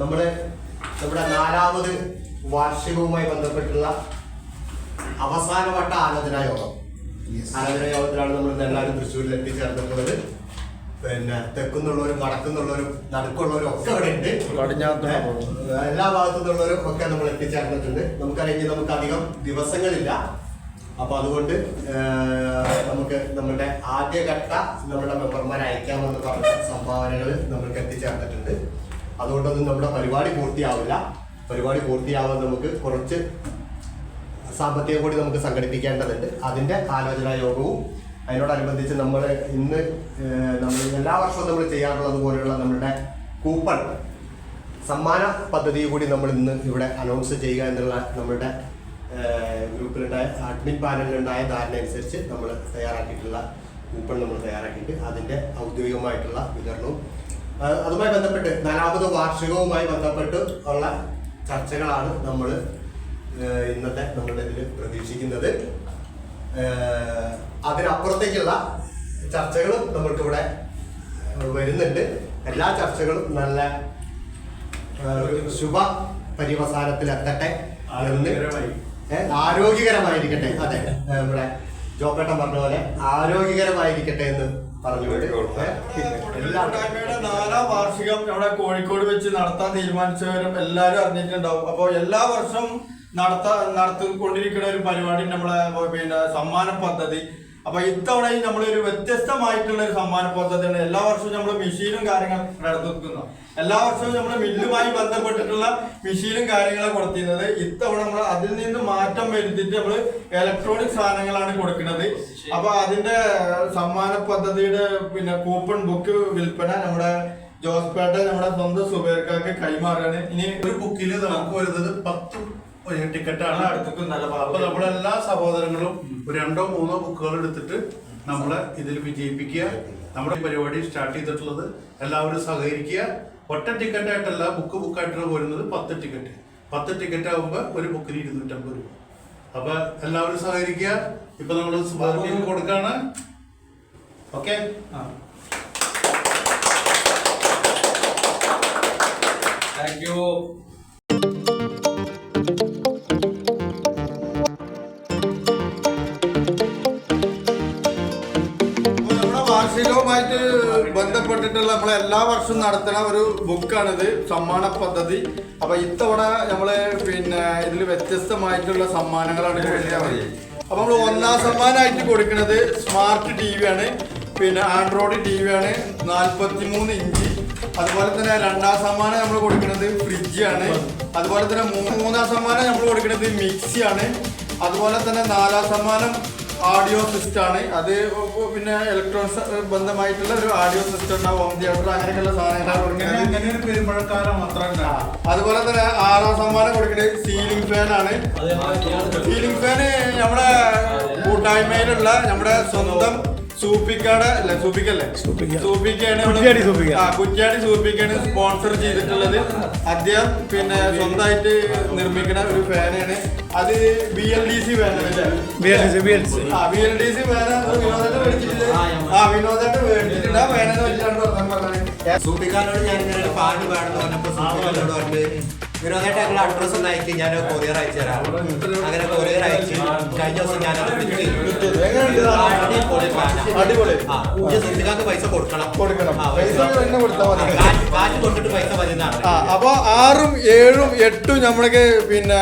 നമ്മൾ നമ്മുടെ നാലാമത് വാർഷികവുമായി ബന്ധപ്പെട്ടുള്ള അവസാനവട്ട ആലോചനാ യോഗം. ആലോചന യോഗത്തിലാണ് നമ്മൾ എല്ലാവരും തൃശ്ശൂരിൽ എത്തിച്ചേർന്നിട്ടുള്ളത്. പിന്നെ തെക്കുന്നുള്ളവരും വടക്കുന്നുള്ളവരും നടുക്കുള്ളവരും ഒക്കെ അവിടെ ഉണ്ട്. എല്ലാ ഭാഗത്തു നിന്നുള്ളവരും ഒക്കെ നമ്മൾ എത്തിച്ചേർന്നിട്ടുണ്ട്. നമുക്കറിയാം നമുക്ക് അധികം ദിവസങ്ങളില്ല. അപ്പൊ അതുകൊണ്ട് നമുക്ക് നമ്മുടെ ആദ്യഘട്ട നമ്മുടെ മെമ്പർമാരെ അയക്കാമെന്ന് പറഞ്ഞ സംഭാവനകൾ നമ്മൾക്ക് എത്തിച്ചേർന്നിട്ടുണ്ട്. അതുകൊണ്ടൊന്നും നമ്മുടെ പരിപാടി പൂർത്തിയാവില്ല. പരിപാടി പൂർത്തിയാവാൻ നമുക്ക് കുറച്ച് സാമ്പത്തികം കൂടി നമുക്ക് സംഘടിപ്പിക്കേണ്ടതുണ്ട്. അതിന്റെ ആലോചനാ യോഗവും അതിനോടനുബന്ധിച്ച് നമ്മൾ ഇന്ന് നമ്മൾ എല്ലാ വർഷവും നമ്മൾ ചെയ്യാറുള്ളത് പോലെയുള്ള നമ്മുടെ കൂപ്പൺ സമ്മാന പദ്ധതി കൂടി നമ്മൾ ഇന്ന് ഇവിടെ അനൗൺസ് ചെയ്യുക എന്നുള്ള നമ്മുടെ ഗ്രൂപ്പിലുണ്ടായ അഡ്മിൻ പാനലിലുണ്ടായ ധാരണ അനുസരിച്ച് നമ്മൾ തയ്യാറാക്കിയിട്ടുള്ള കൂപ്പൺ നമ്മൾ തയ്യാറാക്കിയിട്ട് അതിന്റെ ഔദ്യോഗികമായിട്ടുള്ള വിതരണവും അതുമായി ബന്ധപ്പെട്ട് നാലാമത് വാർഷികവുമായി ബന്ധപ്പെട്ട് ഉള്ള ചർച്ചകളാണ് നമ്മൾ ഇന്നത്തെ നമ്മുടെ ഇതിൽ പ്രതീക്ഷിക്കുന്നത്. അതിനപ്പുറത്തേക്കുള്ള ചർച്ചകളും നമ്മൾക്കിവിടെ വരുന്നുണ്ട്. എല്ലാ ചർച്ചകളും നല്ല ഒരു ശുഭ പര്യവസാനത്തിലെത്തട്ടെ. ആരോഗ്യകരമായിരിക്കട്ടെ. അതെ നമ്മുടെ ജോപ്പേട്ടൻ പറഞ്ഞ പോലെ ആരോഗ്യകരമായിരിക്കട്ടെ എന്ന് നാലാം വാർഷികം നമ്മുടെ കോഴിക്കോട് വെച്ച് നടത്താൻ തീരുമാനിച്ചവരും എല്ലാവരും അറിഞ്ഞിട്ടുണ്ടാവും. അപ്പോൾ എല്ലാ വർഷവും നടത്താ നടത്തിക്കൊണ്ടിരിക്കുന്ന ഒരു പരിപാടി നമ്മളെ പിന്നെ സമ്മാന പദ്ധതി അപ്പൊ ഇത്തവണയും ഒരു വ്യത്യസ്തമായിട്ടുള്ള ഒരു സമ്മാന പദ്ധതിയാണ് എല്ലാ വർഷവും നമ്മൾ മെഷീനും കാര്യങ്ങളും നടത്തുന്നു എല്ലാ വർഷവും നമ്മൾ മില്ലുമായി ബന്ധപ്പെട്ടിട്ടുള്ള മെഷീനും കാര്യങ്ങളും കൊടുത്തിരുന്നത്. ഇത്തവണ നമ്മൾ അതിൽ നിന്ന് മാറ്റം വരുത്തിയിട്ട് നമ്മൾ ഇലക്ട്രോണിക് സാധനങ്ങളാണ് കൊടുക്കുന്നത്. അപ്പൊ അതിന്റെ സമ്മാന പദ്ധതിയുടെ പിന്നെ കൂപ്പൺ ബുക്ക് വിൽപ്പന നമ്മുടെ ജോസ്പേട്ട നമ്മുടെ സ്വന്തം സുബേർക്കാക്ക് കൈമാറാണ്. ഇനി ഒരു ബുക്കിൽ നമുക്ക് വരുന്നത് പത്ത് ടിക്കറ്റാണ് അപ്പൊ നമ്മളെല്ലാ സഹോദരങ്ങളും രണ്ടോ മൂന്നോ ബുക്കുകൾ എടുത്തിട്ട് നമ്മളെ ഇതിൽ വിജയിപ്പിക്കുക. നമ്മുടെ പരിപാടി സ്റ്റാർട്ട് ചെയ്തിട്ടുള്ളത് എല്ലാവരും സഹകരിക്കുക. ഒറ്റ ടിക്കറ്റ് ആയിട്ടല്ല ബുക്ക് ബുക്കായിട്ടാണ് വരുന്നത് പത്ത് ടിക്കറ്റ് പത്ത് ടിക്കറ്റ് ആകുമ്പോൾ ഒരു ബുക്കിന് ഇരുന്നൂറ്റമ്പത് രൂപ. അപ്പൊ എല്ലാവരും സഹകരിക്കുക. ഇപ്പൊ നമ്മൾ കൊടുക്കാണ്. ഓക്കെ? താങ്ക് യു നമ്മുടെ വാർഷികവുമായിട്ട് ബന്ധപ്പെട്ടിട്ടുള്ള നമ്മളെ എല്ലാ വർഷവും നടത്തുന്ന ഒരു ബുക്കാണിത് സമ്മാന പദ്ധതി. അപ്പൊ ഇത്തവണ നമ്മൾ പിന്നെ ഇതിൽ വ്യത്യസ്തമായിട്ടുള്ള സമ്മാനങ്ങളാണ് അപ്പൊ നമ്മൾ ഒന്നാം സമ്മാനമായിട്ട് കൊടുക്കുന്നത് സ്മാർട്ട് ടി വി ആണ് പിന്നെ ആൻഡ്രോയിഡ് ടി വി ആണ് നാൽപ്പത്തി മൂന്ന് ഇഞ്ച്. അതുപോലെ തന്നെ രണ്ടാം സമ്മാനം നമ്മൾ കൊടുക്കുന്നത് ഫ്രിഡ്ജ് ആണ് അതുപോലെ തന്നെ മൂന്നാം സമ്മാനം നമ്മൾ കൊടുക്കുന്നത് മിക്സി ആണ് അതുപോലെ തന്നെ നാലാം സമ്മാനം ഓഡിയോ സിസ്റ്റം ആണ്. അത് പിന്നെ ഇലക്ട്രോണിക്സ് ബന്ധമായിട്ടുള്ള ഒരു ഓഡിയോ സിസ്റ്റം ഉണ്ടാവും ഹോം തിയേറ്റർ അങ്ങനെയൊക്കെയുള്ള സാധനങ്ങളാണ് പെരുമഴക്കാലം മാത്രമല്ല. അതുപോലെ തന്നെ ആറാം സമ്മാനം കൊടുക്കുന്നത് സീലിംഗ് ഫാൻ ആണ്. സീലിംഗ് ഫാന് നമ്മുടെ കൂട്ടായ്മയിലുള്ള നമ്മുടെ സ്വന്തം സൂപ്പിക്കാട് അല്ലെ സൂപ്പിക്കല്ലേ സൂപ്പിക്കാണ് കുറ്റ്യാടി സ്പോൺസർ ചെയ്തിട്ടുള്ളത്. അദ്ദേഹം പിന്നെ സ്വന്തമായിട്ട് നിർമ്മിക്കുന്ന ഒരു ഫാനാണ്. അത് ബി എൽ ഡി സി ഫാനാണ് ബി എൽ ഡി സി വിനോദത്തെ മേടിച്ചിട്ട്. ആ വിനോദത്തെ മേടിച്ചിട്ടുണ്ട്. ആ ഫാനെന്ന് വെച്ചിട്ടാണ് വർത്തമാനം പറഞ്ഞത്. സൂപ്പിക്കാനോട് ഞാൻ പാട്ട് പാടുന്നു പറഞ്ഞപ്പോ സൂപ്പിക്കാനോട് പറഞ്ഞ് വിനോദേട്ട ഞങ്ങൾ അഡ്രസ്സ് ഒന്ന് അയക്കി. ഞാൻ കൊറിയർ അയച്ചു തരാം. അങ്ങനെ കൊറിയർ അയച്ച് കഴിഞ്ഞ ദിവസം ഞാൻ സിദ്ധിക്കാക്ക് പൈസ കൊടുക്കണം. കൊടുക്കണം. പൈസ കാശ് കാശ് പൈസ ആ അപ്പൊ ആറും ഏഴും എട്ടും നമ്മൾക്ക് പിന്നെ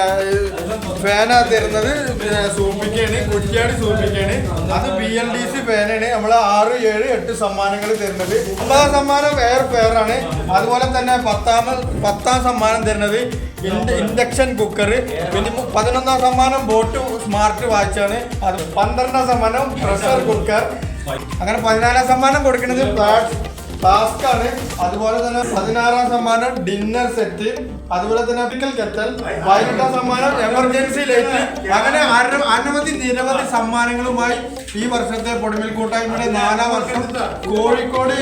ഫാനാ തരുന്നത്. പിന്നെ സൂപ്പിക്കാണ് കുറ്റിയാടി സൂപ്പിക്കാണ് അത് ബി എൽ ഡി സി ഫാനാണ്. നമ്മൾ ആറ് ഏഴ് എട്ട് സമ്മാനങ്ങൾ തരുന്നത്. ഒമ്പതാം സമ്മാനം എയർ ഫെയർ ആണ് അതുപോലെ തന്നെ പത്താമ പത്താം സമ്മാനം തരുന്നത് ഇൻഡക്ഷൻ കുക്കർ പിന്നെ പതിനൊന്നാം സമ്മാനം ബോട്ട് സ്മാർട്ട് വാച്ചാണ് അത് പന്ത്രണ്ടാം സമ്മാനം പ്രഷർ കുക്കർ. അങ്ങനെ പതിനാലാം സമ്മാനം കൊടുക്കുന്നത് ടാസ്ക് ആണ് അതുപോലെ തന്നെ പതിനാറാം സമ്മാനം ഡിന്നർ സെറ്റ്. അതുപോലെ തന്നെ പിക്കൽ കെറ്റൽ പതിനെട്ടാം സമ്മാനം എമർജൻസി ലൈറ്റ് അങ്ങനെ അനവധി നിരവധി സമ്മാനങ്ങളുമായി ഈ വർഷത്തെ പൊടിമൽ കൂട്ടായ്മയുടെ നാലാം വർഷം കോഴിക്കോട്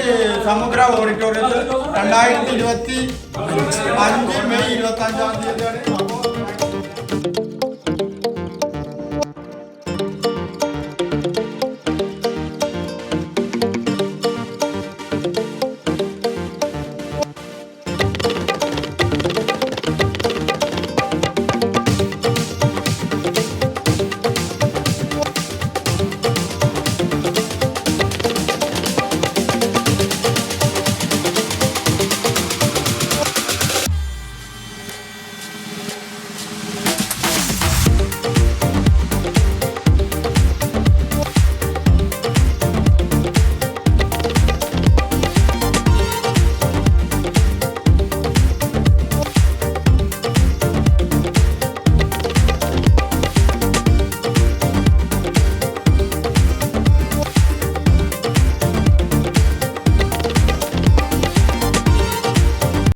സമുദ്ര ഓഡിറ്റോറിയത്തിൽ രണ്ടായിരത്തി ഇരുപത്തി അഞ്ച് മെയ് ഇരുപത്തി അഞ്ചാം തീയതിയാണ്